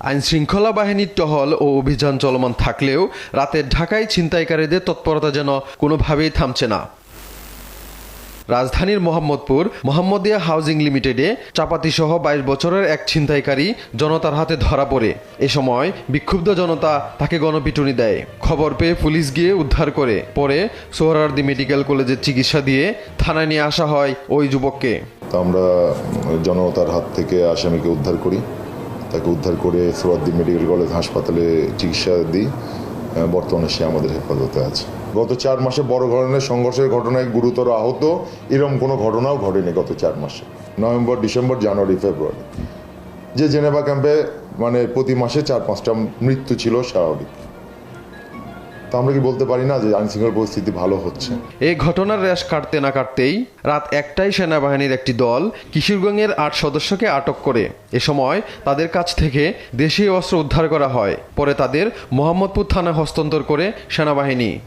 আইন শৃঙ্খলা বাহিনীর টহল ও অভিযান চলমান থাকলেও রাতের ঢাকায় ছিনতাইকারীদের তৎপরতা যেন কোনোভাবেই থামছে না। রাজধানীর মোহাম্মদপুর মোহাম্মদিয়া হাউজিং লিমিটেডে চাপাতি সহ বাইশ বছরের এক ছিনতাইকারী জনতার হাতে ধরা পড়ে। এ সময় বিক্ষুব্ধ জনতা তাকে গণপিটুনি দেয়। খবর পেয়ে পুলিশ গিয়ে উদ্ধার করে। পরে সোহরার্দি মেডিকেল কলেজে চিকিৎসা দিয়ে থানায় নিয়ে আসা হয় ওই যুবককে। আমরা জনতার হাত থেকে আসামিকে উদ্ধার করি। তাকে উদ্ধার করে সোয়াদ্দি মেডিকেল কলেজ হাসপাতালে চিকিৎসা দিই। বর্তমানে সে আমাদের হেফাজতে আছে। গত চার মাসে বড় ধরনের সংঘর্ষের ঘটনায় গুরুতর আহত, এরম কোনো ঘটনাও ঘটেনি গত চার মাসে। November, December, January, February. যে জেনেভা ক্যাম্পে মানে প্রতি মাসে চার পাঁচটা মৃত্যু ছিল স্বাভাবিক। তা আমরা কি বলতে পারি না যে আইনশৃঙ্খলা পরিস্থিতি ভালো হচ্ছে? এই ঘটনার রেশ কাটতে না কাটতেই রাত একটাই সেনাবাহিনীর একটি দল কিশোরগঞ্জের আট সদস্যকে আটক করে। এ সময় তাদের কাছ থেকে দেশীয় অস্ত্র উদ্ধার করা হয়। পরে তাদের মোহাম্মদপুর থানা হস্তান্তর করে সেনাবাহিনী।